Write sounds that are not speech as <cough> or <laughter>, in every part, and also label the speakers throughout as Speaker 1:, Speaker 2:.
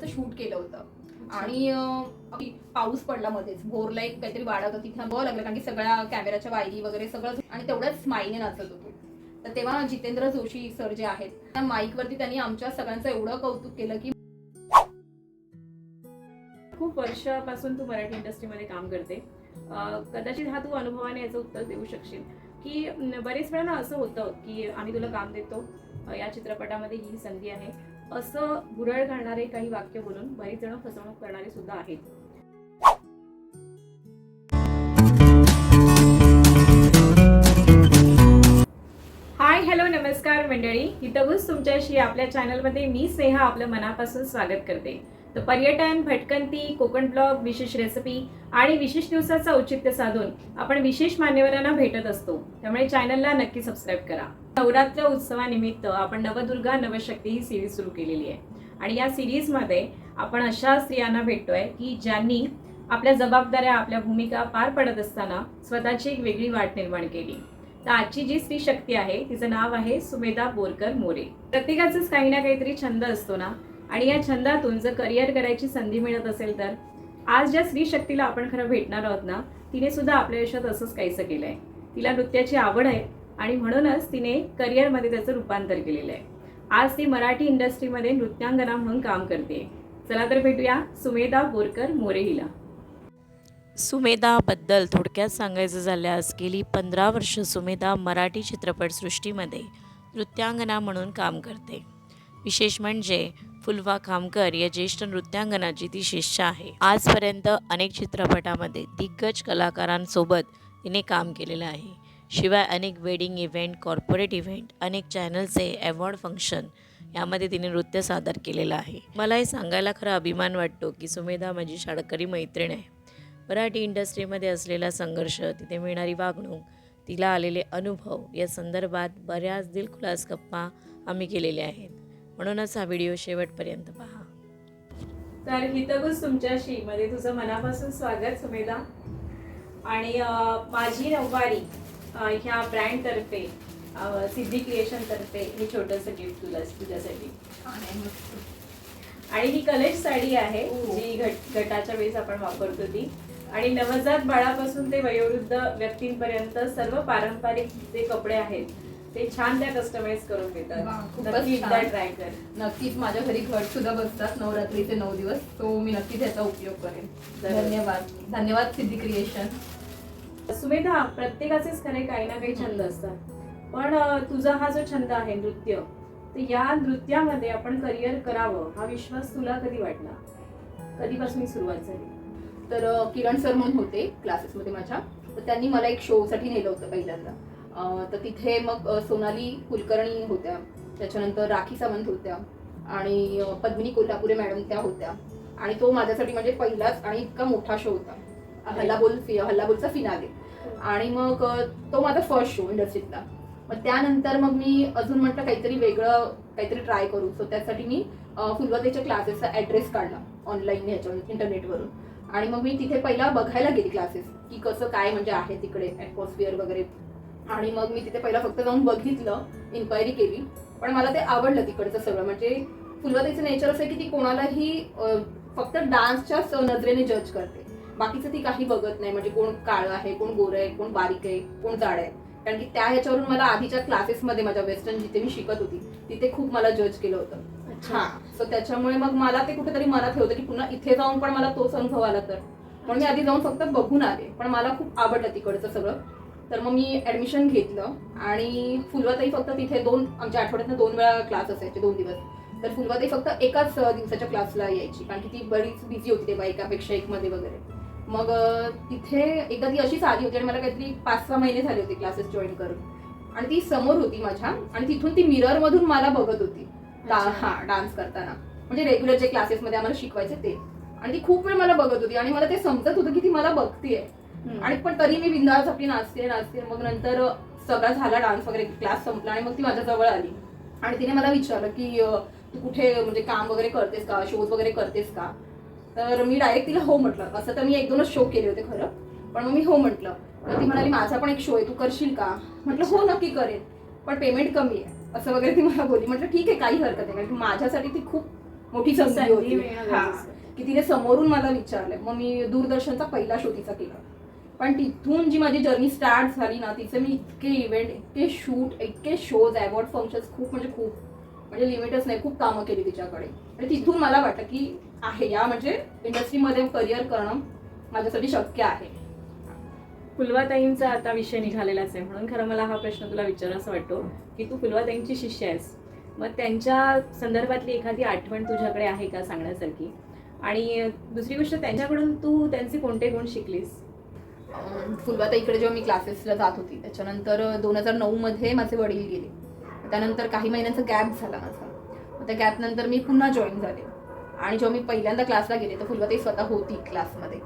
Speaker 1: दिवसाचं शूट केलं होतं. आणि पाऊस पडला मध्येच. भोरला एक काहीतरी वाडा होता तिथे थांबावं लागलं कारण की सगळ्या कॅमेराच्या वायरी वगैरे सगळं आणि तेवढ्याच माईने नाचत होतो. तर तेव्हा जितेंद्र जोशी सर जे आहेत त्या माईक वरती त्यांनी आमच्या सगळ्यांचं एवढं कौतुक केलं की
Speaker 2: खूप वर्षापासून तू मराठी इंडस्ट्रीमध्ये काम करते. कदाचित हा तू अनुभवाने याचं उत्तर देऊ शकशील. की बरेच वेळा ना असं होतं की आम्ही तुला काम देतो. या चित्रपटामध्ये ही संधी आहे. असं भुरळ घालणारे काही वाक्य बोलून बरीच जण फसवणूक करणारे सुद्धा आहेत. हाय हॅलो नमस्कार मंडळी. हितगुज तुमच्याशी आपल्या चॅनलमध्ये मी स्नेहा आपलं मनापासून स्वागत करते. तर पर्यटन भटकंती कोकण ब्लॉग विशेष रेसिपी आणि विशेष दिवसाचं औचित्य साधून आपण विशेष मान्यवरांना भेटत असतो. त्यामुळे चॅनलला नक्की सबस्क्राईब करा. नवरात्र उत्सवानिमित्त आपण नवदुर्गा नवशक्ती ही सिरीज सुरू केलेली आहे. आणि या सिरीजमध्ये आपण अशा स्त्रियांना भेटतोय की ज्यांनी आपल्या जबाबदाऱ्या आपल्या भूमिका पार पडत असताना स्वतःची एक वेगळी वाट निर्माण केली. तर आजची जी स्त्री शक्ती आहे तिचं नाव आहे सुमेधा बोरकर मोरे. प्रत्येकाचाच काही ना काहीतरी छंद असतो ना? आणि या छंदातून जर करिअर करायची संधी मिळत असेल तर? आज ज्या स्त्री शक्तीला आपण खरं भेटणार आहोत ना तिने सुद्धा आपल्या आयुष्यात असंच काहीसं केलंय. तिला नृत्याची आवड आहे आणि म्हणूनच तिने करिअरमध्ये त्याचं रूपांतर केलेलं आहे. आज ती मराठी इंडस्ट्रीमध्ये नृत्यांगना म्हणून काम करते चला तर भेटूया सुमेधा बोरकर मोरे हिला
Speaker 3: सुमेधाबद्दल थोडक्यात सांगायचं झाल्यास गेली पंधरा वर्ष सुमेधा मराठी चित्रपटसृष्टीमध्ये नृत्यांगना म्हणून काम करते. विशेष म्हणजे फुलवा खामकर या ज्येष्ठ नृत्यांगनाची ती शिष्य आहे. आजपर्यंत अनेक चित्रपटामध्ये दिग्गज कलाकारांसोबत तिने काम केलेलं आहे. शिवाय अनेक वेडिंग इव्हेंट कॉर्पोरेट इव्हेंट अनेक चॅनलचे अवॉर्ड फंक्शन यामध्ये तिने नृत्य सादर केलेलं आहे. मला हे सांगायला खरा अभिमान वाटतो की सुमेधा माझी शाळकरी मैत्रीण आहे. मराठी इंडस्ट्रीमध्ये असलेला संघर्ष तिथे मिळणारी वागणूक तिला आलेले अनुभव या संदर्भात बऱ्याच दिलखुलास गप्पा आम्ही केलेल्या आहेत. म्हणूनच हा व्हिडिओ शेवटपर्यंत पहा.
Speaker 2: तर हितगुज तुमच्याशी. मध्ये तुझं मनापासून स्वागत सुमेधा. आणि माझी नऊवारी ह्या ब्रँडतर्फे अं, सिद्धी क्रिएशन तर्फे हे छोटंसं गिफ्ट तुला तुझ्यासाठी. आणि ही कलेज साडी आहे
Speaker 1: हो.
Speaker 2: जी घट गटाच्या वेळेस आपण वापरतो ती. आणि नवजात बाळापासून ते वयोवृद्ध व्यक्तींपर्यंत सर्व पारंपरिक जे कपडे आहेत ते छान त्या कस्टमाइज करून देतात.
Speaker 1: खूपच
Speaker 2: नक्की
Speaker 1: छान.
Speaker 2: एकदा ट्राय कर.
Speaker 1: नक्कीच माझ्या घरी घट सुद्धा बसतात नवरात्रीचे नऊ दिवस तो मी नक्कीच याचा उपयोग करेन. धन्यवाद. धन्यवाद सिद्धी क्रिएशन
Speaker 2: सुमेधा प्रत्येकाचेच खरे काही ना काही छंद असतात. पण तुझा हा जो छंद आहे नृत्य तर या नृत्यामध्ये आपण करिअर करावं हा विश्वास तुला कधी वाटला? कधीपासून सुरुवात झाली?
Speaker 1: तर किरण सर म्हणून होते क्लासेसमध्ये माझ्या. तर त्यांनी मला एक शोसाठी नेलं होतं पहिल्यांदा. तर तिथे मग सोनाली कुलकर्णी होत्या. त्याच्यानंतर राखी सावंत होत्या. आणि पद्मिनी कोल्हापुरे मॅडम त्या होत्या. आणि तो माझ्यासाठी म्हणजे पहिलाच आणि इतका मोठा शो होता. हल्लाबोल फि- हल्लाबोलचा फिनाले आणि मग तो माझा फर्स्ट शो इंडस्ट्रीतला. मग त्यानंतर मग मी अजून म्हटलं काहीतरी वेगळं काहीतरी ट्राय करू. सो त्यासाठी मी अ, क्लासेसचा ॲड्रेस काढला ऑनलाईन ह्याच्यावर इंटरनेटवरून आणि मग मी तिथे पहिला बघायला गेली क्लासेस की कसं काय म्हणजे आहे तिकडे ॲटमॉस्फिअर वगैरे. आणि मग मी तिथे पहिला फक्त जाऊन बघितलं इन्क्वायरी केली. पण मला ते आवडलं तिकडचं सगळं. म्हणजे फुलवातीचं नेचर असं आहे की ती कोणालाही फक्त डान्सच्याच नजरेने जज करते. बाकीचं ती काही बघत नाही. म्हणजे कोण काळं आहे कोण गोरं आहे कोण बारीक आहे कोण जाड आहे. कारण की त्या ह्याच्यावरून मला आधीच्या क्लासेसमध्ये माझ्या वेस्टर्न जिथे मी शिकत होती तिथे खूप मला जज केलं होतं. हा. सो त्याच्यामुळे मग मला ते कुठेतरी मनात होतं की पुन्हा इथे जाऊन पण मला तोच अनुभव आला तर. म्हणून मी आधी जाऊन फक्त बघून आले. पण मला खूप आवडलं तिकडचं सगळं. तर मग मी ऍडमिशन घेतलं आणि फुलवाताई फक्त तिथे दोन आमच्या आठवड्यातनं दोन वेळा क्लास असायचे दोन दिवस. तर फुलवाताई फक्त एकाच दिवसाच्या क्लासला यायची. कारण की ती बरीच बिझी होती तेव्हा एकापेक्षा एक मध्ये वगैरे. मग तिथे एकदा ती अशीच आली होती आणि मला काहीतरी पाच सहा महिने झाले होते क्लासेस जॉईन करून. आणि ती समोर होती माझ्या आणि तिथून ती मिरर मधून मला बघत होती. हा डान्स करताना. म्हणजे रेग्युलर जे क्लासेस मध्ये आम्हाला शिकवायचे ते. आणि ती खूप वेळ मला बघत होती आणि मला ते समजत होतं की ती मला बघतीये. आणि पण तरी मी बिंदास आपली नाचते नाचते. मग नंतर सगळा झाला डान्स वगैरे क्लास संपला आणि मग ती माझ्या जवळ आली. आणि तिने मला विचारलं की तू कुठे म्हणजे काम वगैरे करतेस का? शोज वगैरे करतेस का? तर मी डायरेक्ट तिला हो म्हटलं. असं तर मी एक दोनच शो केले होते खरं. पण मग मी हो म्हटलं. तर ती म्हणाली माझा पण एक शो आहे तू करशील का? म्हटलं हो नक्की करेन. पण पेमेंट कमी आहे. असं वगैरे ती मला बोलली. म्हटलं ठीक आहे काही हरकत नाही. कारण की माझ्यासाठी ती खूप मोठी संधी होती. हा. की तिने समोरून मला विचारलं. मग मी दूरदर्शनचा पहिला शो तिचा केला. पण तिथून जी माझी जर्नी स्टार्ट झाली ना तिचे मी इतके इव्हेंट इतके शूट इतके शोज अवॉर्ड फंक्शन्स खूप म्हणजे खूप म्हणजे लिमिटच नाही खूप कामं केली तिच्याकडे. आणि तिथून मला वाटतं की आहे या म्हणजे इंडस्ट्रीमध्ये करिअर करणं माझ्यासाठी शक्य आहे.
Speaker 2: फुलवाताईंचा आता विषय निघालेलाच आहे. म्हणून खरं मला हा प्रश्न तुला विचारायचा वाटतो की तू फुलवाताईंची शिष्य आहेस. मग त्यांच्या संदर्भातली एखादी आठवण तुझ्याकडे आहे का सांगण्यासारखी? आणि दुसरी गोष्ट त्यांच्याकडून तू त्यांचे कोणते गुण शिकलीस?
Speaker 1: इकडे जेव्हा मी क्लासेसला जात होती त्याच्यानंतर दोन हजार नऊमध्ये माझे वडील गेले. त्यानंतर काही महिन्यांचा गॅप झाला माझा. मग त्या गॅप नंतर मी पुन्हा जॉईन झाले. आणि जेव्हा मी पहिल्यांदा क्लासला गेले तर फुलबाताई स्वतः होती क्लासमध्ये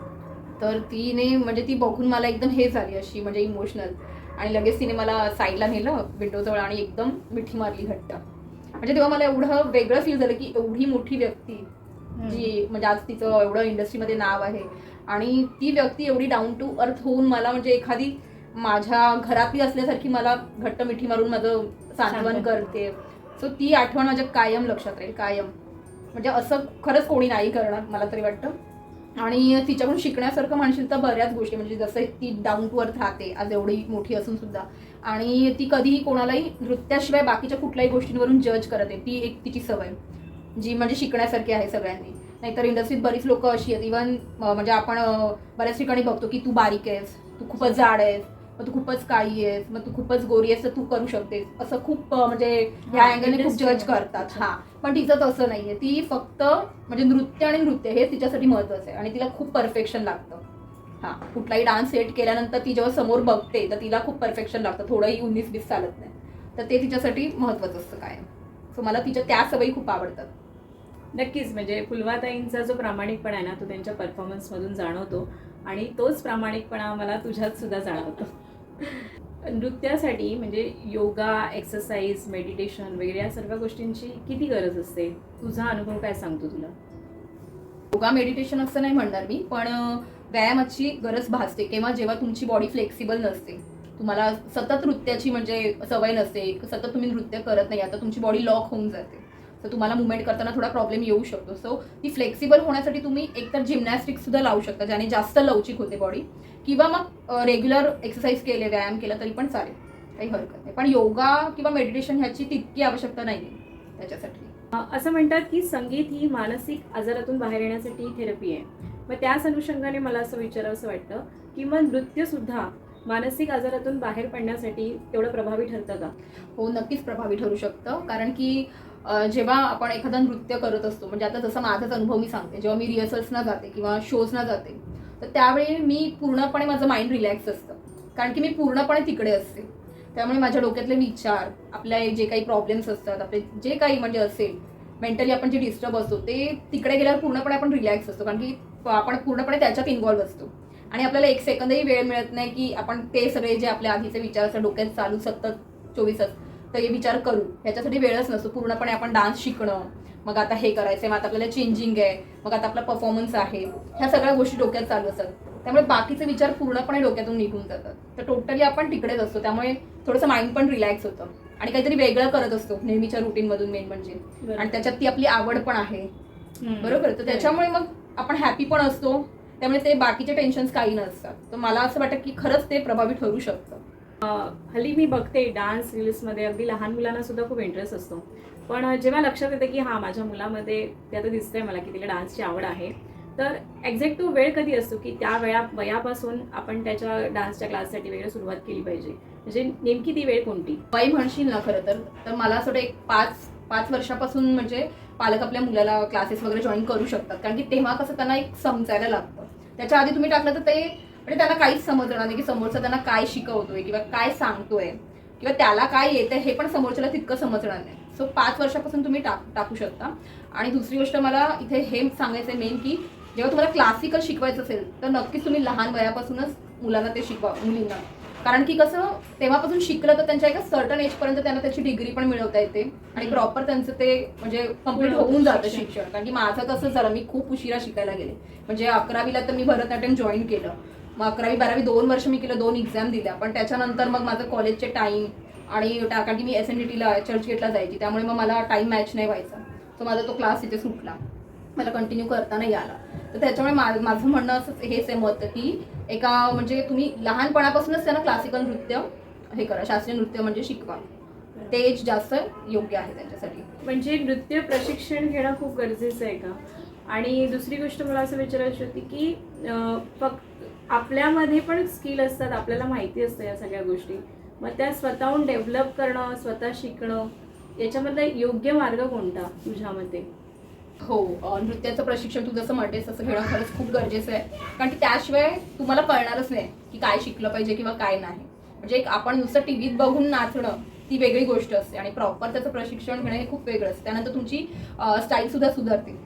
Speaker 1: तर तिने म्हणजे ती बघून मला एकदम हे झाली अशी म्हणजे इमोशनल आणि लगेच तिने मला साईडला नेलं विंडोजवळ आणि एकदम मिठी मारली घट्ट. म्हणजे तेव्हा मला एवढं वेगळं फील झालं की एवढी मोठी व्यक्ती जी म्हणजे आज तिचं एवढं इंडस्ट्रीमध्ये नाव आहे. आणि ती व्यक्ती एवढी डाऊन टू अर्थ होऊन मला म्हणजे एखादी माझ्या घरातली असल्यासारखी मला घट्ट मिठी मारून माझं सांत्वन. करते. सो ती आठवण माझ्या कायम लक्षात राहील कायम. म्हणजे असं खरंच कोणी नाही करणार मला तरी वाटतं. आणि तिच्याकडून शिकण्यासारखं म्हणशील तर बऱ्याच गोष्टी म्हणजे जसं ती डाऊन टू अर्थ राहते आज एवढी मोठी असून सुद्धा. आणि ती कधीही कोणालाही नृत्याशिवाय बाकीच्या कुठल्याही गोष्टींवरून जज करत आहे ती एक तिची सवय जी म्हणजे शिकण्यासारखी आहे सगळ्यांनी. नाहीतर इंडस्ट्रीत बरीच लोक अशी आहेत. इव्हन म्हणजे आपण बऱ्याच ठिकाणी बघतो की तू बारीक आहेस तू खूपच जाड आहेस. मग तू खूपच काळी आहेस मग तू खूपच गोरी आहेस तर तू करू शकतेस. असं खूप म्हणजे ह्या अँगलने खूप जज. करतात. हा. पण तिचं तसं नाहीये. ती फक्त म्हणजे नृत्य आणि नृत्य हे तिच्यासाठी महत्वाचं आहे. आणि तिला खूप परफेक्शन लागतं. हा. कुठलाही डान्स सेट केल्यानंतर ती जेव्हा समोर बघते तर तिला खूप परफेक्शन लागतं. थोडंही उन्नीस बीस चालत नाही. तर ते तिच्यासाठी महत्वाचं असतं काय सो मला तिच्या त्या सवयी खूप आवडतात.
Speaker 2: नक्कीच. म्हणजे फुलवाताईंचा जो प्रामाणिकपणा आहे ना तो त्यांच्या परफॉर्मन्समधून जाणवतो. आणि तोच प्रामाणिकपणा मला तुझ्यात सुद्धा जाणवतो. <laughs> नृत्यासाठी म्हणजे योगा एक्सरसाइज मेडिटेशन वगैरे या सर्व गोष्टींची किती गरज असते? तुझा अनुभव काय सांगतो तुला?
Speaker 1: योगा मेडिटेशन असं नाही म्हणणार मी पण व्यायामाची गरज भासते. किंवा जेव्हा तुमची बॉडी फ्लेक्सिबल नसते. तुम्हाला सतत नृत्याची म्हणजे सवय नसते. सतत तुम्ही नृत्य करत नाही आता तुमची बॉडी लॉक होऊन जाते. तर तुम्हाला मुवमेंट करताना थोडा प्रॉब्लेम येऊ शकतो. सो ती फ्लेक्सिबल होण्यासाठी तुम्ही एकतर जिमनॅस्टिक सुद्धा लावू शकता ज्याने जास्त लवचिक होते बॉडी किंवा मग रेग्युलर एक्सरसाइज केले व्यायाम केला तरी पण चालेल. काही हरकत नाही. पण योगा किंवा मेडिटेशन ह्याची तितकी आवश्यकता नाही त्याच्यासाठी.
Speaker 2: अ, असं म्हणतात की संगीत ही मानसिक आजारातून बाहेर येण्यासाठी थेरपी आहे. मग त्याच अनुषंगाने मला असं विचारावंसं वाटतं की मग नृत्य सुद्धा मानसिक आजारातून बाहेर पडण्यासाठी तेवढं प्रभावी ठरतं का?
Speaker 1: हो नक्कीच प्रभावी ठरू शकतं. कारण की जेव्हा आपण एखादं नृत्य करत असतो म्हणजे आता जसं माझाच अनुभव मी सांगते जेव्हा मी रिहर्सल्सना जाते किंवा शोजना जाते तर त्यावेळी मी पूर्णपणे माझं माइंड रिलॅक्स असतं. कारण की मी पूर्णपणे तिकडे असते. त्यामुळे माझ्या डोक्यातले विचार आपल्या जे काही प्रॉब्लेम्स असतात आपले जे काही म्हणजे असेल मेंटली आपण जे डिस्टर्ब असतो ते तिकडे गेल्यावर पूर्णपणे आपण रिलॅक्स असतो. कारण की आपण पूर्णपणे त्याच्यात इन्व्हॉल्व्ह असतो. आणि आपल्याला एक सेकंदही वेळ मिळत नाही की आपण ते सगळे जे आपल्या आधीचे विचार असतात डोक्यात चालू सतत चोवीस तास तर हे विचार करू. ह्याच्यासाठी वेळच नसतो. पूर्णपणे आपण डान्स शिकणं. मग आता हे करायचं मग आता आपल्याला चेंजिंग आहे. मग आता आपला परफॉर्मन्स आहे. ह्या सगळ्या गोष्टी डोक्यात चालू असतात. त्यामुळे बाकीचे विचार पूर्णपणे डोक्यातून निघून जातात. तर टोटली आपण तिकडेच असतो. त्यामुळे थोडंसं माइंड पण रिलॅक्स होतं. आणि काहीतरी वेगळं करत असतो. नेहमीच्या रुटीनमधून मेन म्हणजे. आणि त्याच्यात ती आपली आवड पण आहे. बरोबर? तर त्याच्यामुळे मग आपण हॅपी पण असतो. त्यामुळे ते बाकीचे टेन्शन्स काही नसतात. तर मला असं वाटतं की खरंच ते प्रभावी ठरू शकतं.
Speaker 2: हल्ली मी बघते डान्स रील्समध्ये. अगदी लहान मुलांना सुद्धा खूप इंटरेस्ट असतो. पण जेव्हा लक्षात येतं की हा माझ्या मुलामध्ये ते आता दिसतंय मला की तिला डान्सची आवड आहे तर एक्झॅक्ट तो वेळ कधी असतो की त्या वेळा वयापासून आपण त्याच्या डान्सच्या क्लाससाठी वगैरे सुरुवात केली पाहिजे. म्हणजे नेमकी ती वेळ कोणती?
Speaker 1: वय म्हणशील ना खरं तर तर मला असं वाटतं एक पाच पाच वर्षापासून म्हणजे पालक आपल्या मुलाला क्लासेस वगैरे जॉईन करू शकतात. कारण की तेव्हा कसं त्यांना एक समजायला लागतं. त्याच्या आधी तुम्ही टाकलं तर ते म्हणजे त्यांना काहीच समजणार नाही की समोरचा त्यांना काय शिकवतोय किंवा काय सांगतोय किंवा त्याला काय येतंय हे पण समोरच्याला तितकं समजणार नाही. सो पाच वर्षापासून तुम्ही टाक टाकू शकता. आणि दुसरी गोष्ट मला इथे हे सांगायचं आहे मेन की जेव्हा तुम्हाला क्लासिकल शिकवायचं असेल तर नक्कीच तुम्ही लहान वयापासूनच मुलांना ते शिकवा मुलींना. कारण की कसं तेव्हापासून शिकलं तर त्यांच्या एका सर्टन एजपर्यंत त्यांना त्याची डिग्री पण मिळवता येते. आणि प्रॉपर त्यांचं ते म्हणजे
Speaker 2: कंप्लीट
Speaker 1: होऊन जातं
Speaker 2: शिक्षण.
Speaker 1: शिक्षण. कारण की माझं कसं झालं मी खूप उशिरा शिकायला गेले. म्हणजे अकरावीला तर मी भरतनाट्यम जॉईन केलं. मग अकरावी बारावी दोन वर्ष मी केलं दोन एक्झाम दिल्या. पण त्याच्यानंतर मग माझं कॉलेजचे टाईम आणि कारण की मी एस एन डी टीला चर्चगेटला जायची. त्यामुळे मग मला टाईम मॅच नाही व्हायचा. सो माझा तो क्लास तिथे सुटला. मला कंटिन्यू करता नाही आला तर त्याच्यामुळे मा माझं म्हणणं असं हेच आहे मत की एका म्हणजे तुम्ही लहानपणापासूनच त्यांना क्लासिकल नृत्य हे करा. शास्त्रीय नृत्य म्हणजे शिकवा. ते जास्त योग्य आहे त्यांच्यासाठी.
Speaker 2: म्हणजे नृत्य प्रशिक्षण घेणं खूप गरजेचं आहे का? आणि दुसरी गोष्ट मला असं विचारायची होती की फक्त आपल्यामध्ये पण स्किल असतात आपल्याला माहिती असतं या सगळ्या गोष्टी. मग त्या स्वतःहून डेव्हलप करणं स्वतः शिकणं याच्यामधला योग्य मार्ग कोणता तुझ्या मते?
Speaker 1: हो नृत्याचं प्रशिक्षण तू जसं म्हणतेस तसं घेणं खरंच खूप गरजेचं आहे. कारण की त्याशिवाय तुम्हाला कळणारच नाही की काय शिकलं पाहिजे किंवा काय नाही. म्हणजे एक आपण नुसतं टीव्हीत बघून नाचणं ती वेगळी गोष्ट असते आणि प्रॉपर त्याचं प्रशिक्षण घेणं हे खूप वेगळं असतं. त्यानंतर तुमची स्टाईल सुद्धा सुधारते.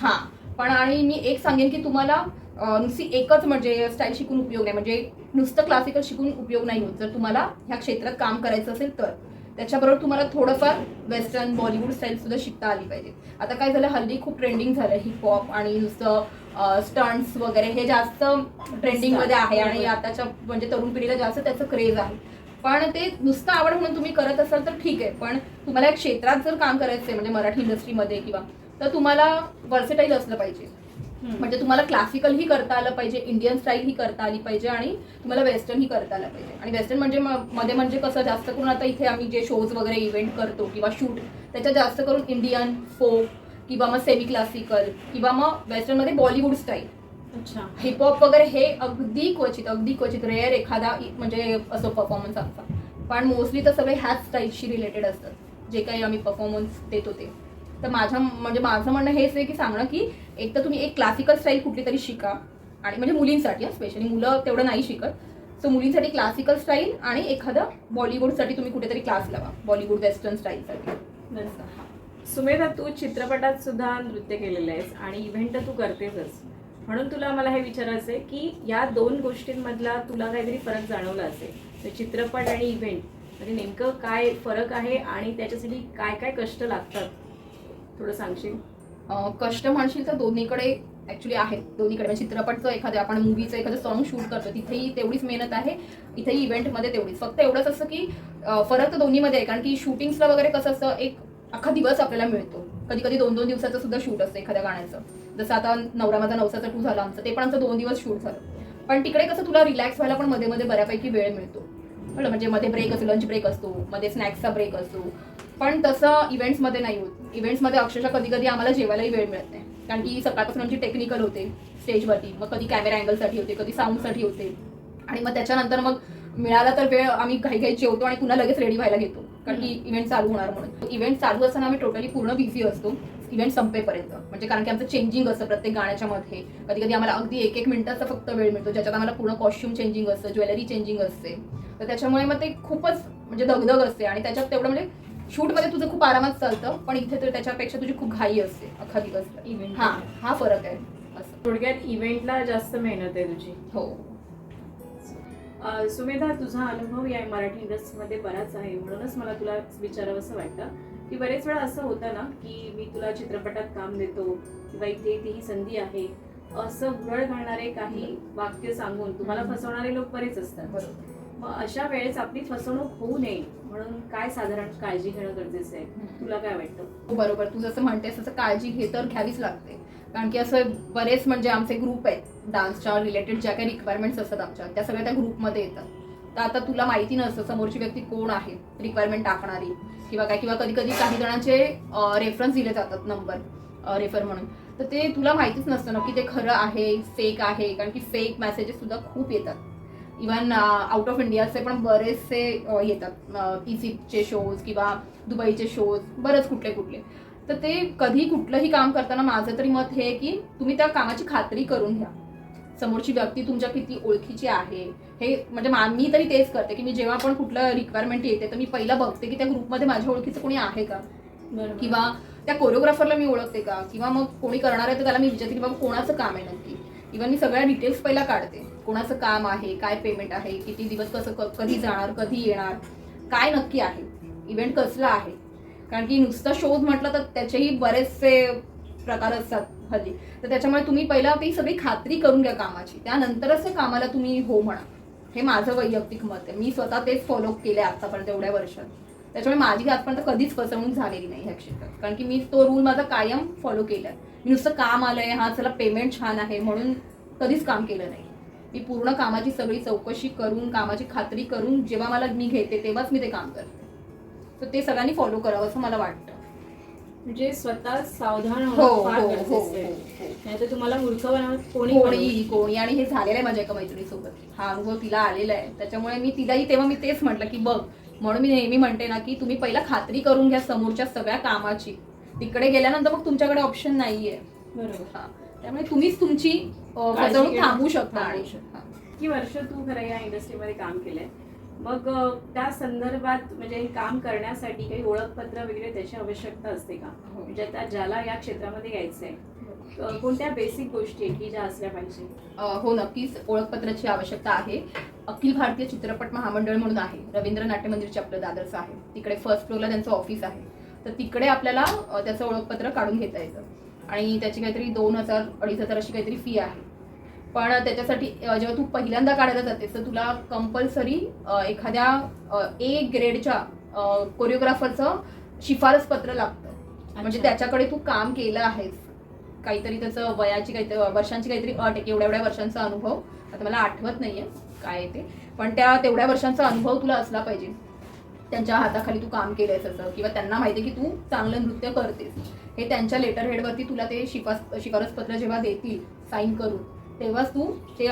Speaker 1: हा. पण आणि मी एक सांगेन की तुम्हाला नुसती एकच म्हणजे स्टाईल शिकून उपयोग नाही. म्हणजे नुसतं क्लासिकल शिकून उपयोग नाही होत. जर तुम्हाला ह्या क्षेत्रात काम करायचं असेल तर. त्याच्याबरोबर तुम्हाला थोडंफार वेस्टर्न बॉलिवूड स्टाईल सुद्धा शिकता आली पाहिजे. आता काय झालं? हल्ली खूप ट्रेंडिंग झालं हिपहॉप आणि नुसतं स्टंट्स वगैरे. हे जास्त ट्रेंडिंगमध्ये आहे आणि आताच्या म्हणजे तरुण पिढीला जास्त त्याचं क्रेज आहे. पण ते नुसतं आवड म्हणून तुम्ही करत असाल तर ठीक आहे. पण तुम्हाला एक क्षेत्रात जर काम करायचं आहे म्हणजे मराठी इंडस्ट्रीमध्ये किंवा तर तुम्हाला वर्सेटाईल असलं पाहिजे. म्हणजे तुम्हाला क्लासिकल ही करता आलं पाहिजे इंडियन स्टाईल ही करता आली पाहिजे आणि तुम्हाला वेस्टर्न ही करता आलं पाहिजे. आणि वेस्टर्न म्हणजे मध्ये म्हणजे कसं जास्त करून आता इथे आम्ही जे शोज वगैरे इव्हेंट करतो किंवा शूट त्याच्यात जास्त करून इंडियन फोक किंवा मग सेमी क्लासिकल किंवा मग वेस्टर्नमध्ये बॉलिवूड स्टाईल
Speaker 2: अच्छा.
Speaker 1: हिपहॉप वगैरे हे अगदी क्वचित अगदी क्वचित रेअर एखादा म्हणजे असं परफॉर्मन्स आमचा. पण मोस्टली तर सगळे ह्याच स्टाईलशी रिलेटेड असतात. जे काही आम्ही परफॉर्मन्स देतो ते. तर माझ्या म्हणजे माझं म्हणणं हेच आहे की सांगणं की एक तर तुम्ही एक क्लासिकल स्टाईल कुठली तरी शिका. आणि म्हणजे मुलींसाठी स्पेशली मुलं तेवढं नाही शिकत. सो मुलींसाठी क्लासिकल स्टाईल आणि एखादं बॉलिवूडसाठी तुम्ही कुठेतरी क्लास लावा. बॉलिवूड वेस्टर्न स्टाईलसाठी
Speaker 2: सुमेधा तू चित्रपटात सुद्धा नृत्य केलेलं आहेस आणि इव्हेंट तू करतेसच म्हणून तुला मला हे विचारायचं आहे की या दोन गोष्टींमधला तुला काहीतरी फरक जाणवला असेल? तर चित्रपट आणि इव्हेंट म्हणजे नेमकं काय फरक आहे आणि त्याच्यासाठी काय काय कष्ट लागतात? थोडं सांगशील?
Speaker 1: कष्ट म्हणशील तर दोन्हीकडे ऍक्च्युली आहेत. दोन्हीकडे. म्हणजे चित्रपटचं एखादं आपण मूवीचं एखादं सॉन्ग शूट करतो तिथेही तेवढीच मेहनत आहे. इथेही इव्हेंटमध्ये तेवढीच. फक्त एवढंच असं की फरक तर दोन्हीमध्ये आहे. कारण की शूटिंग्सला वगैरे कसं असतं एक अख्खा दिवस आपल्याला मिळतो. कधी कधी दोन दोन दिवसाचं सुद्धा शूट असतं एखाद्या गाण्याचं. जसं आता नवरा माझा नवसाचा टू झाला आमचं ते पण आमचं दोन दिवस शूट झालं. पण तिकडे कसं तुला रिलॅक्स व्हायला पण मध्ये मध्ये बऱ्यापैकी वेळ मिळतो. म्हणजे मध्ये ब्रेक असतो लंच ब्रेक असतो मध्ये स्नॅक्सचा ब्रेक असतो. पण तसं इव्हेंट्समध्ये नाही होत. इव्हेंट्समध्ये अक्षरशः कधी कधी आम्हाला जेवायलाही वेळ मिळत नाही. कारण की सकाळपासून आमची टेक्निकल होते स्टेजवरती मग कधी कॅमेरा अँगलसाठी होते कधी साऊंडसाठी होते. आणि मग त्याच्यानंतर मग मिळाला तर वेळ आम्ही घाई घाई जेवतो आणि पुन्हा लगेच रेडी व्हायला घेतो. कारण की इव्हेंट चालू होणार म्हणून. इव्हेंट चालू असताना आम्ही टोटली पूर्ण बिझी असतो. इव्हेंट संपेपर्यंत. म्हणजे कारण की आमचं चेंजिंग असतं प्रत्येक गाण्याच्या मध्ये. कधी कधी आम्हाला अगदी एक एक मिनिटाचा फक्त वेळ मिळतो. ज्याच्यात आम्हाला पूर्ण कॉस्ट्युम चेंजिंग असतं ज्वेलरी चेंजिंग असते. तर त्याच्यामुळे मग ते खूपच म्हणजे दगदग असते. आणि त्याच्यात तेवढं म्हणजे शूटमध्ये तुझं खूप आरामात चालतं पण इथे तर त्याच्यापेक्षा तुझी खूप घाई असते अख्खा दिवस.
Speaker 2: Event.
Speaker 1: हा हा फरक आहे. असं.
Speaker 2: थोडक्यात इव्हेंटला जास्त मेहनत आहे तुझी.
Speaker 1: हो.
Speaker 2: अ, सुमेधा तुझा अनुभव या मराठी इंडस्ट्रीमध्ये बराच आहे. म्हणूनच मला तुला विचारावं असं वाटतं की बरेच वेळा असं होतं ना की मी तुला चित्रपटात काम देतो किंवा इथे इथे ही संधी आहे. असं भुरळ घालणारे काही वाक्य सांगून तुम्हाला फसवणारे लोक बरेच असतात.
Speaker 1: बरोबर.
Speaker 2: मग अशा वेळेस आपली फसवणूक होऊ नये म्हणून काय साधारण काळजी घेणं गरजेचं आहे? तुला काय वाटतं?
Speaker 1: हो, बरोबर. तू जसं म्हणतेस तसं काळजी घे तर घ्यावीच लागते. कारण की असं बरेच म्हणजे आमचे ग्रुप आहेत. डान्सच्या रिलेटेड ज्या काही रिक्वायरमेंट्स असतात आमच्या त्या सगळ्या त्या ग्रुपमध्ये येतात. तर आता तुला माहिती नसतं समोरची व्यक्ती कोण आहे रिक्वायरमेंट टाकणारी किंवा काय किंवा कधी कधी काही जणांचे रेफरन्स दिले जातात नंबर रेफर म्हणून. तर ते तुला माहितीच नसतं ना की ते खरं आहे फेक आहे. कारण की फेक मेसेजेस सुद्धा खूप येतात. इवन आउट ऑफ इंडियाचे पण बरेचसे येतात. इजिप्तचे शोज किंवा दुबईचे शोज बरेच कुठले कुठले. तर ते कधी कुठलंही काम करताना माझं तरी मत हे की तुम्ही त्या कामाची खात्री करून घ्या. समोरची व्यक्ती तुमच्या किती ओळखीची आहे. हे म्हणजे मा- मी तरी तेच करते की मी जेव्हा पण कुठलं रिक्वायरमेंट येते तर मी पहिला बघते की त्या ग्रुपमध्ये माझ्या ओळखीचं कोणी आहे का? किंवा त्या कोरिओग्राफरला मी ओळखते का? किंवा मग कोणी करणार आहे तर त्याला मी विचारते की बाबा कोणाचं काम आहे नक्की? इव्हन मी सगळ्या डिटेल्स पहिला काढते. कोणाचं काम आहे काय पेमेंट आहे किती दिवस कसं कधी जाणार कधी येणार काय नक्की आहे इव्हेंट कसला आहे. कारण की नुसता शोध म्हटलं तर त्याचेही बरेचसे प्रकार असतात हल्ली. तर त्याच्यामुळे तुम्ही पहिला ती सगळी खात्री करून घ्या कामाची. त्यानंतरच त्या कामाला तुम्ही हो म्हणा. हे माझं वैयक्तिक मत आहे. मी स्वतः तेच फॉलो केले आतापर्यंत एवढ्या वर्षात. त्याच्यामुळे माझी आजपर्यंत कधीच फसवणूक झालेली नाही ह्या क्षेत्रात. कारण की मी तो रूल माझा कायम फॉलो केलाय. मी नुसतं काम आलंय हा चला पेमेंट छान आहे म्हणून कधीच काम केलं नाही. मी पूर्ण कामाची सगळी चौकशी करून कामाची खात्री करून जेव्हा मला मी घेते तेव्हाच मी ते काम करते. तर ते सगळ्यांनी फॉलो करावं असं मला वाटतं.
Speaker 2: म्हणजे स्वतः सावधान
Speaker 1: हो हो हो हो
Speaker 2: नाहीतर तुम्हाला मूर्ख बनवत कोणी
Speaker 1: कोणी कोणी. आणि हे झालेलं आहे माझ्या एका मैत्रिणीसोबत. हा अनुभव तिला आलेला आहे. त्याच्यामुळे मी तिलाही तेव्हा मी तेच म्हटलं की बघ म्हणून मी नेहमी म्हणते ना की तुम्ही पहिला खात्री करून घ्या समोरच्या सगळ्या कामाची. तिकडे गेल्यानंतर मग तुमच्याकडे ऑप्शन नाहीये.
Speaker 2: बरोबर.
Speaker 1: हा. त्यामुळे तुम्हीच तुमची फसवणूक. थांबवू शकता. आणि
Speaker 2: शकता. की वर्ष तू खरं या इंडस्ट्रीमध्ये काम केलंय. मग त्या संदर्भात म्हणजे हे काम करण्यासाठी काही ओळखपत्र वगैरे त्याची आवश्यकता असते का?
Speaker 1: हो.
Speaker 2: म्हणजे आता ज्याला या क्षेत्रामध्ये यायचंय अ, कोणत्या बेसिक गोष्टी आहेत की ज्या असल्या पाहिजे?
Speaker 1: हो नक्कीच. ओळखपत्राची आवश्यकता आहे. अखिल भारतीय चित्रपट महामंडळ म्हणून आहे. रवींद्र नाट्य मंदिरचे आपलं दादरचं आहे. तिकडे फर्स्ट फ्लोअरला त्यांचं ऑफिस आहे. तर तिकडे आपल्याला त्याचं ओळखपत्र काढून घेता येतं. आणि त्याची काहीतरी दोन हजार अडीच हजार अशी काहीतरी फी आहे. पण त्याच्यासाठी जेव्हा तू पहिल्यांदा काढायला जातेस तर तुला कंपल्सरी एखाद्या ए ग्रेडच्या कोरिओग्राफरचं शिफारस पत्र लागतं. म्हणजे. त्याच्याकडे तू काम केलं आहेस. काहीतरी त्याचं वयाची काहीतरी वर्षांची काहीतरी अट आहे. की एवढ्या एवढ्या वर्षांचा अनुभव. आता मला आठवत नाहीये काय आहे ते. पण त्या तेवढ्या वर्षांचा अनुभव तुला असला पाहिजे. त्यांच्या हाताखाली तू काम केलंयस असं. किंवा त्यांना माहिती आहे की तू चांगलं नृत्य करतेस. हे त्यांच्या लेटर हेडवरती तुला ते शिफास शिफारस पत्र जेव्हा देतील साईन करून तेव्हाच तू ते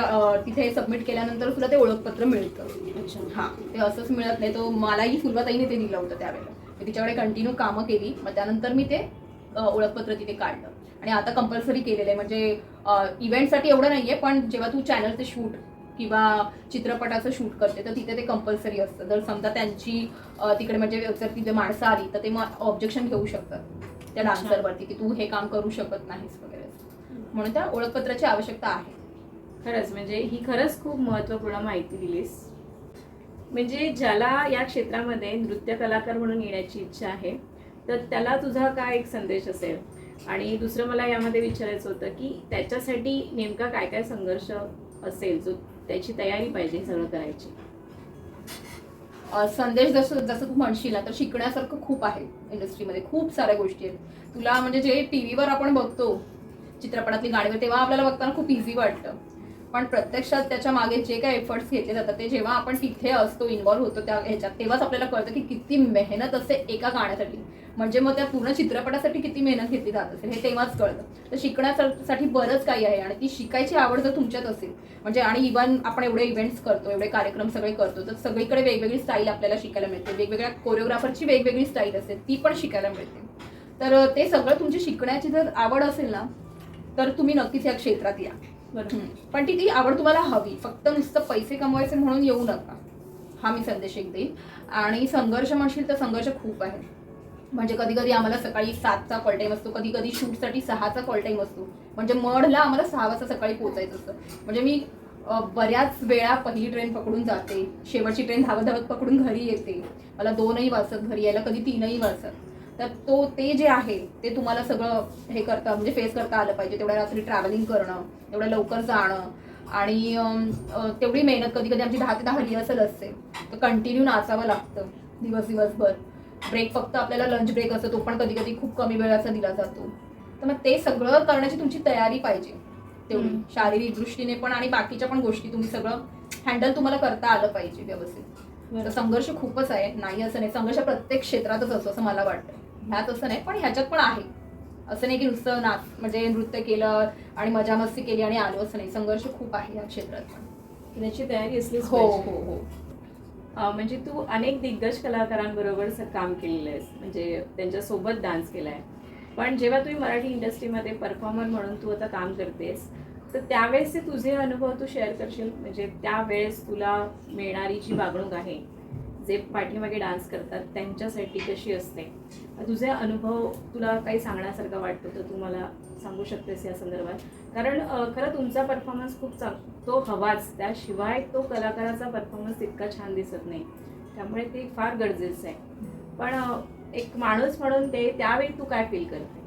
Speaker 1: तिथे सबमिट केल्यानंतर तुला ते ओळखपत्र मिळतं.
Speaker 2: अच्छा.
Speaker 1: हा ते असंच मिळत नाही. तो मलाही फुलवाताईने ते दिलं होतं त्यावेळेला. मी तिच्याकडे कंटिन्यू कामं केली. मग त्यानंतर मी ते ओळखपत्र तिथे काढलं. आणि आता कंपल्सरी केलेलं आहे. म्हणजे इव्हेंटसाठी एवढं नाहीये पण जेव्हा तू चॅनलचं शूट किंवा चित्रपटाचं शूट करते तर तिथे ते कंपल्सरी असतं. जर समजा त्यांची तिकडे म्हणजे जर तिथे माणसं आली तर ते मग ऑब्जेक्शन घेऊ शकतात. त्या. डान्सरवरती की तू हे काम करू शकत नाहीस वगैरे. म्हणून त्या ओळखपत्राची आवश्यकता आहे.
Speaker 2: खरंच म्हणजे ही खरंच खूप महत्त्वपूर्ण माहिती दिलीस. म्हणजे ज्याला या क्षेत्रामध्ये नृत्य कलाकार म्हणून येण्याची इच्छा आहे तर त्याला तुझा काय एक संदेश असेल? आणि दुसरं मला यामध्ये विचारायचं होतं की त्याच्यासाठी नेमका काय काय संघर्ष असेल जो त्याची तयारी पाहिजे सगळं करायची?
Speaker 1: संदेश जसं जसं तू म्हणशील ना तर शिकण्यासारखं खूप आहे इंडस्ट्रीमध्ये खूप साऱ्या गोष्टी आहेत. तुला म्हणजे जे टी व्हीवर आपण बघतो चित्रपटातली गाणी वगैरे, तेव्हा आपल्याला बघताना खूप इझी वाटतं. पण प्रत्यक्षात त्याच्यामागे जे काही एफर्ट्स घेतले जातात ते जेव्हा आपण तिथे असतो इन्वॉल्व्ह होतो त्या ह्याच्यात तेव्हाच आपल्याला कळतं की किती मेहनत असते एका गाण्यासाठी. म्हणजे मग त्या पूर्ण चित्रपटासाठी किती मेहनत घेतली जात असेल हे तेव्हाच कळतं. तर शिकण्यासाठी बरंच काही आहे आणि ती शिकायची आवड जर तुमच्यात असेल म्हणजे आणि इव्हन आपण एवढे इव्हेंट्स करतो एवढे कार्यक्रम सगळे करतो तर सगळीकडे वेगवेगळी स्टाईल आपल्याला शिकायला मिळते. वेगवेगळ्या कोरिओग्राफरची वेगवेगळी स्टाईल असते ती पण शिकायला मिळते. तर ते सगळं तुमची शिकण्याची जर आवड असेल ना तर तुम्ही नक्कीच या क्षेत्रात या. पण ती ती आवड तुम्हाला हवी. फक्त नुसतं पैसे कमवायचे म्हणून येऊ नका. हा मी संदेश एक देईन. आणि संघर्ष म्हणशील तर संघर्ष खूप आहे. म्हणजे कधी कधी आम्हाला सकाळी सातचा कॉल टाईम असतो. कधी कधी शूटसाठी सहाचा कॉल टाईम असतो. म्हणजे मढला आम्हाला सहा वाजता सकाळी पोहोचायचं असतं. म्हणजे मी बऱ्याच वेळा पहिली ट्रेन पकडून जाते. शेवटची ट्रेन धावत धावत पकडून घरी येते. मला दोनही वाजतात घरी यायला. कधी तीनही वाजतात. तर तो ते जे आहे ते तुम्हाला सगळं हे करता म्हणजे फेस करता आलं पाहिजे. तेवढ्या रात्री ट्रॅव्हलिंग करणं तेवढ्या लवकर जाणं. आणि तेवढी मेहनत कधी कधी आमची दहा ते दहा रिहर्सल असते. तर कंटिन्यू नाचावं लागतं दिवस दिवसभर. ब्रेक फक्त आपल्याला लंच ब्रेक असतो तो पण कधी कधी खूप कमी वेळाचा दिला जातो. तर मग ते सगळं करण्याची तुमची तयारी पाहिजे. तेवढी. शारीरिक दृष्टीने पण आणि बाकीच्या पण गोष्टी तुम्ही सगळं हँडल तुम्हाला करता आलं पाहिजे व्यवस्थित. संघर्ष खूपच आहे नाही असं नाही. संघर्ष प्रत्येक क्षेत्रातच असतो असं मला वाटतं. ह्यात असं नाही पण ह्याच्यात पण आहे. असं नाही की नुसतं नाच म्हणजे नृत्य केलं आणि मजा मस्ती केली आणि आलो असं नाही. संघर्ष खूप आहे या क्षेत्रात. पण
Speaker 2: त्याची तयारी असलीच
Speaker 1: हो. हो हो.
Speaker 2: अं, म्हणजे तू अनेक दिग्गज कलाकारांबरोबर काम केलेलं आहेस. म्हणजे त्यांच्यासोबत डान्स केलाय. पण जेव्हा तुम्ही मराठी इंडस्ट्रीमध्ये परफॉर्मर म्हणून तू आता काम करतेस तर त्यावेळेसचे तुझे अनुभव तू शेअर करशील? म्हणजे त्यावेळेस तुला मिळणारी जी वागणूक आहे जे पाठीमागे डान्स करतात त्यांच्यासाठी कशी असते? तुझे अनुभव तुला काही सांगण्यासारखा वाटतो तर तू मला सांगू शकतेस या संदर्भात. कारण खरं तुमचा परफॉर्मन्स खूप चांग तो हवाच. त्याशिवाय तो कलाकाराचा परफॉर्मन्स तितका छान दिसत नाही. त्यामुळे ते फार गरजेचं आहे. पण एक माणूस म्हणून ते त्यावेळी तू काय फील करते?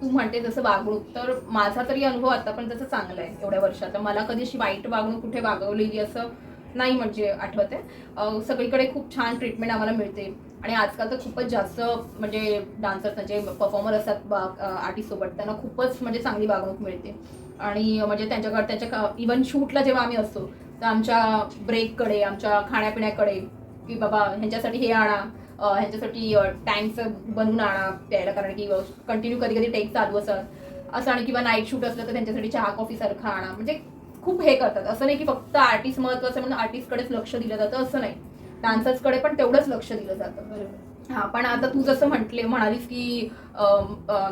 Speaker 1: तू म्हणते जसं वागणूक तर माझा तरी अनुभव आतापर्यंत जसं चांगला आहे. एवढ्या वर्षात तर मला कधी अशी वाईट वागणूक कुठे वागवलेली असं नाही म्हणजे आठवत आहे. सगळीकडे खूप छान ट्रीटमेंट आम्हाला मिळते. आणि आजकाल तर खूपच जास्त म्हणजे डान्सर्स जे परफॉर्मर असतात आर्टिस्ट त्यांना खूपच म्हणजे चांगली वागणूक मिळते. आणि म्हणजे त्यांच्याकडे त्यांच्या इवन शूटला जेव्हा आम्ही असतो तर आमच्या ब्रेककडे आमच्या खाण्यापिण्याकडे की बाबा ह्यांच्यासाठी हे आणा ह्यांच्यासाठी टँक्स बनवून आणा प्यायला कारण की कंटिन्यू कधी कधी टेक चालू असतात. असं आणि किंवा नाईट शूट असलं तर त्यांच्यासाठी चहा कॉफी सारखं आणा. म्हणजे खूप हे करतात. असं नाही की फक्त आर्टिस्ट महत्वाचं म्हणून आर्टिस्टकडेच लक्ष दिलं जातं असं नाही. डान्सर्सकडे पण तेवढंच लक्ष दिलं जातं. हा पण आता तू जसं म्हटले म्हणालीस की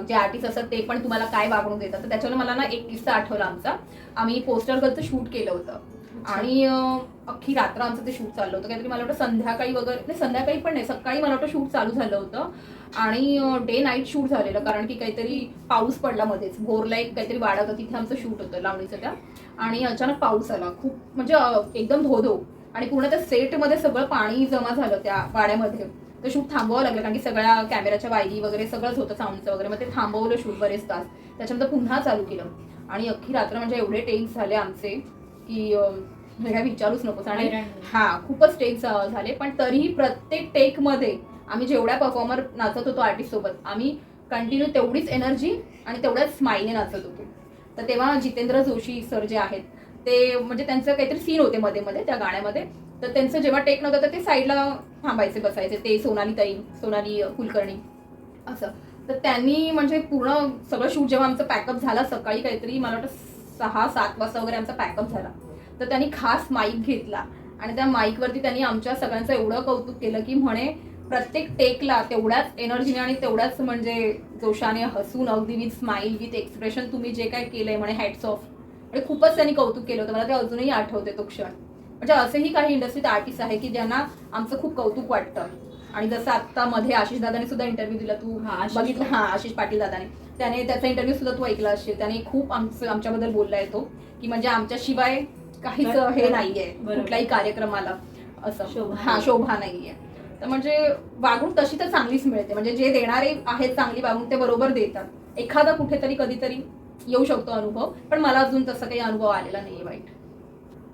Speaker 1: जे आर्टिस्ट असतात ते पण तुम्हाला काय वागणूक देतात? तर त्याच्यावर मला ना एक किस्सा आठवला आमचा. आम्ही पोस्टर गर्लचं शूट केलं होतं. आणि अख्खी रात्र आमचं ते शूट चाललं होतं. काहीतरी मला वाटतं संध्याकाळी वगैरे नाही संध्याकाळी पण नाही सकाळी मला वाटतं शूट चालू झालं होतं. आणि डे नाईट शूट झालेलं कारण की काहीतरी पाऊस पडला मध्येच. भोरला एक काहीतरी वाडा होतं तिथे आमचं शूट होतं लावणीचं त्या. आणि अचानक पाऊस आला. खूप म्हणजे एकदम धोधो. आणि पूर्ण त्या सेटमध्ये सगळं पाणी जमा झालं त्या वाड्यामध्ये. तर शूट थांबवावं लागलं कारण की सगळ्या कॅमेराच्या वायरी वगैरे सगळंच होतं साऊंडचं वगैरे. मग ते थांबवलं शूट बरेच तास. त्याच्यानंतर पुन्हा चालू केलं. आणि अख्खी रात्र म्हणजे एवढे टेक्स झाले आमचे की म्हणजे काय विचारूच नकोस. आणि. हा खूपच टेक झाले. पण तरीही प्रत्येक टेकमध्ये आम्ही जेवढ्या परफॉर्मर नाचत होतो आर्टिस्ट सोबत आम्ही कंटिन्यू तेवढीच एनर्जी आणि तेवढ्याच स्माईलने नाचत होतो. तर तेव्हा जितेंद्र जोशी सर जे आहेत ते म्हणजे त्यांचं काहीतरी सीन होते मध्ये मध्ये त्या गाण्यामध्ये. तर त्यांचं जेव्हा टेक नव्हतं तर ते साईडला थांबायचे बसायचे. ते सोनाली ताई सोनाली कुलकर्णी असं. तर त्यांनी म्हणजे पूर्ण सगळं शूट जेव्हा आमचं पॅकअप झाला सकाळी काहीतरी मला वाटतं सहा सात वाजता वगैरे आमचा पॅकअप झाला. तर त्यांनी खास माईक घेतला. आणि त्या माईकवरती त्यांनी आमच्या सगळ्यांचं एवढं कौतुक केलं की म्हणे प्रत्येक टेकला तेवढ्याच एनर्जीने आणि तेवढ्याच म्हणजे जोशाने हसून अगदी विथ स्माईल विथ एक्सप्रेशन तुम्ही जे काय केलंय म्हणे हॅट्स ऑफ म्हणजे खूपच त्यांनी कौतुक केलं होतं. मला ते अजूनही आठवते तो क्षण. म्हणजे असेही काही इंडस्ट्रीत आर्टिस्ट आहे की ज्यांना आमचं खूप कौतुक वाटतं. आणि जसं आता मध्ये आशिष दादाने सुद्धा इंटरव्ह्यू दिला तू
Speaker 2: हा,
Speaker 1: बघितलं? हा आशिष पाटील दादाने. त्याने त्याचा इंटरव्ह्यू सुद्धा तू ऐकला असेल. त्याने खूप आमचं आमच्याबद्दल बोललाय तो की म्हणजे आमच्याशिवाय काहीच. हे नाहीये. कुठल्याही कार्यक्रमाला असं.
Speaker 2: शोभा
Speaker 1: हा शोभा नाहीये. तर म्हणजे वागणूक तशी तर चांगलीच मिळते म्हणजे जे देणारे आहेत चांगली वागणूक ते बरोबर देतात एखादा कुठेतरी कधीतरी येऊ शकतो अनुभव पण मला अजून तसा काही अनुभव आलेला नाहीये वाईट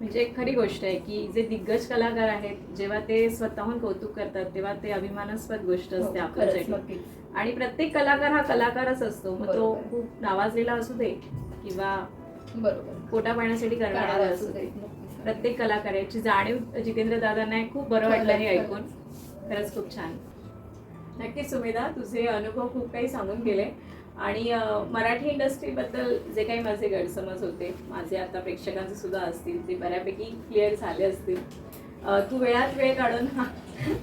Speaker 2: म्हणजे एक खरी गोष्ट आहे की जे दिग्गज कलाकार आहेत जेव्हा ते स्वतःहून कौतुक करतात तेव्हा ते अभिमानास्पद गोष्ट असते
Speaker 1: हो,
Speaker 2: आपल्यासाठी. आणि प्रत्येक कलाकार हा कलाकारच असतो मग तो. खूप नावाजलेला असू दे किंवा
Speaker 1: बरोबर
Speaker 2: पोटा पाण्यासाठी करणारा असू दे. प्रत्येक कलाकाराची जाणीव जितेंद्र दादांना. खूप बरं वाटलं हे ऐकून खरंच खूप छान. नक्कीच सुमेधा तुझे अनुभव खूप काही सांगून गेले. आणि मराठी इंडस्ट्रीबद्दल जे काही माझे गैरसमज होते माझे आता प्रेक्षकांचे सुद्धा असतील ते बऱ्यापैकी क्लिअर झाले असतील. तू वेळात वेळ काढून हा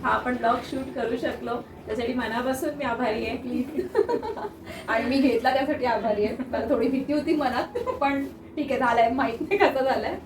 Speaker 2: हा आपण ब्लॉग शूट करू शकलो. त्यासाठी मनापासून मी आभारी आहे
Speaker 1: आणि मी घेतला त्यासाठी आभारी आहे. मला थोडी भीती होती मनात पण ठीक आहे झालंय. माहीत नाही कसा झालाय.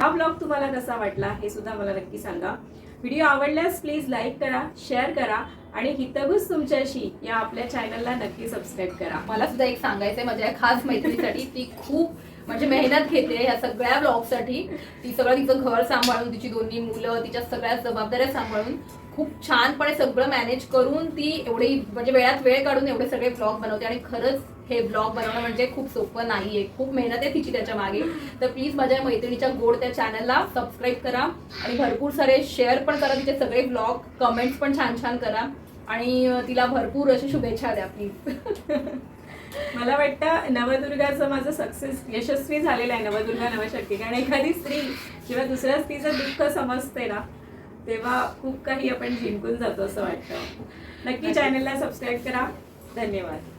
Speaker 2: हा ब्लॉग तुम्हाला कसा वाटला हे सुद्धा मला नक्की सांगा. व्हिडिओ आवडल्यास प्लीज लाईक करा शेअर करा आणि हितगुज तुमच्याशी या आपल्या चॅनलला नक्की सबस्क्राईब करा.
Speaker 1: मला सुद्धा एक सांगायचंय माझ्या खास मैत्रिणीसाठी ती खूप म्हणजे मेहनत घेते या सगळ्या ब्लॉगसाठी. ती सगळं तिचं घर सांभाळून तिची दोन्ही मुलं तिच्या सगळ्या जबाबदाऱ्या सांभाळून खूप छानपणे सगळं मॅनेज करून ती एवढी म्हणजे वेळात वेळ काढून एवढे सगळे ब्लॉग बनवते आणि खरंच हे ब्लॉग बनवणं म्हणजे खूप सोपं नाहीये. खूप मेहनत आहे तिची त्याच्यामागे. तर प्लीज माझ्या मैत्रिणीच्या गोड त्या चॅनलला सबस्क्राईब करा. आणि भरपूर सारे शेअर पण करा. तिचे सगळे ब्लॉग कमेंट्स पण छान छान करा. आणि तिला भरपूर अशी शुभेच्छा द्या प्लीज <laughs>
Speaker 2: मला वाटतं नवदुर्गाचं माझं सक्सेस यशस्वी झालेलं आहे. नवदुर्गा नवशक्ती कारण एखादी स्त्री जेव्हा दुसऱ्या स्त्रीचं दुःख समजते ना तेव्हा खूप काही आपण जिंकून जातो असं वाटतं. नक्की चॅनलला सबस्क्राईब करा. धन्यवाद.